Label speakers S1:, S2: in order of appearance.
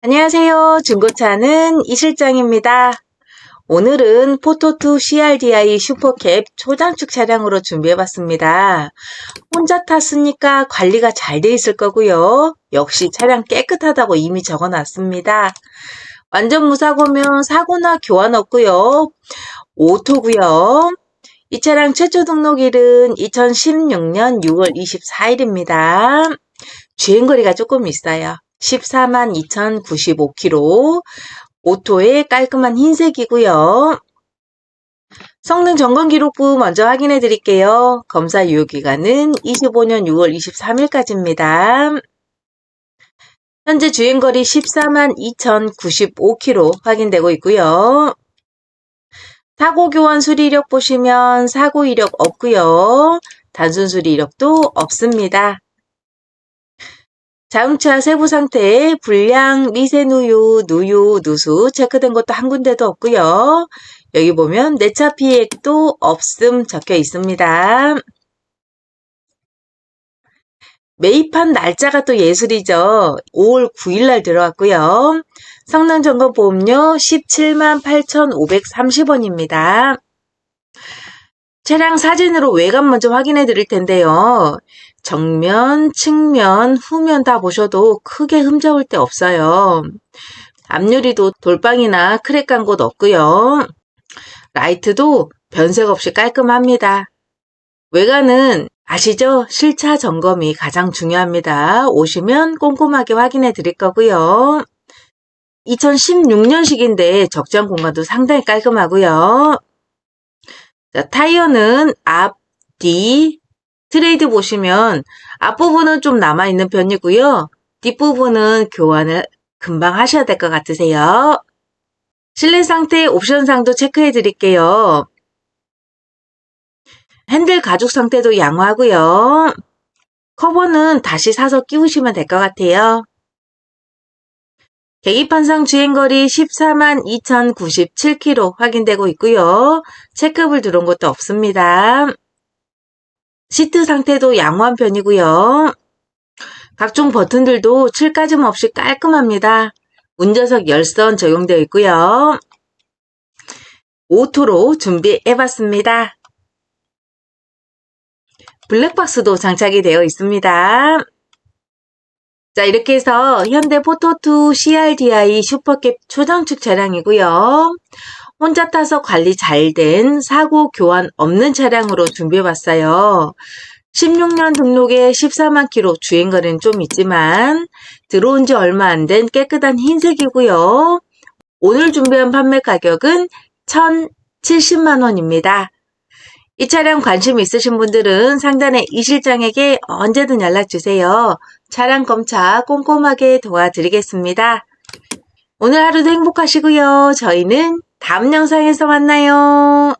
S1: 안녕하세요. 중고차는 이 실장입니다. 오늘은 포토2 CRDI 슈퍼캡 초장축 차량으로 준비해봤습니다. 혼자 탔으니까 관리가 잘 돼 있을 거고요. 역시 차량 깨끗하다고 이미 적어놨습니다. 완전 무사고면 사고나 교환 없고요. 오토고요. 이 차량 최초 등록일은 2016년 6월 24일입니다. 주행거리가 조금 있어요. 14만 2,095km. 오토의 깔끔한 흰색이고요. 성능 점검 기록부 먼저 확인해 드릴게요. 검사 유효 기간은 25년 6월 23일까지입니다. 현재 주행거리 14만 2,095km 확인되고 있고요. 사고 교환 수리 이력 보시면 사고 이력 없고요. 단순 수리 이력도 없습니다. 자동차 세부 상태, 불량, 미세 누유, 누유, 누수 체크된 것도 한 군데도 없고요. 여기 보면 내차 피해액도 없음 적혀 있습니다. 매입한 날짜가 또 예술이죠. 5월 9일 날 들어왔고요. 성능 점검 보험료 17만 8,530원입니다. 차량 사진으로 외관 먼저 확인해 드릴 텐데요. 정면, 측면, 후면 다 보셔도 크게 흠잡을 데 없어요. 앞유리도 돌방이나 크랙 간 곳 없고요. 라이트도 변색 없이 깔끔합니다. 외관은 아시죠? 실차 점검이 가장 중요합니다. 오시면 꼼꼼하게 확인해 드릴 거고요. 2016년식인데 적정 공간도 상당히 깔끔하고요. 자, 타이어는 앞, 뒤, 트레이드 보시면 앞부분은 좀 남아있는 편이고요. 뒷부분은 교환을 금방 하셔야 될 것 같으세요. 실내 상태 옵션상도 체크해 드릴게요. 핸들 가죽 상태도 양호하고요. 커버는 다시 사서 끼우시면 될 것 같아요. 계기판상 주행거리 14만 2097km 확인되고 있고요. 체크불 들어온 것도 없습니다. 시트 상태도 양호한 편이고요. 각종 버튼들도 칠까짐 없이 깔끔합니다. 운전석 열선 적용되어 있고요. 오토로 준비해봤습니다. 블랙박스도 장착이 되어 있습니다. 자, 이렇게 해서 현대 포토2 CRDI 슈퍼캡 초장축 차량이고요. 혼자 타서 관리 잘 된 사고 교환 없는 차량으로 준비해봤어요. 16년 등록에 14만 킬로 주행거리는 좀 있지만 들어온 지 얼마 안 된 깨끗한 흰색이고요. 오늘 준비한 판매 가격은 1,070만 원입니다. 이 차량 관심 있으신 분들은 상단에 이 실장에게 언제든 연락주세요. 차량 검차 꼼꼼하게 도와드리겠습니다. 오늘 하루도 행복하시고요. 저희는 다음 영상에서 만나요.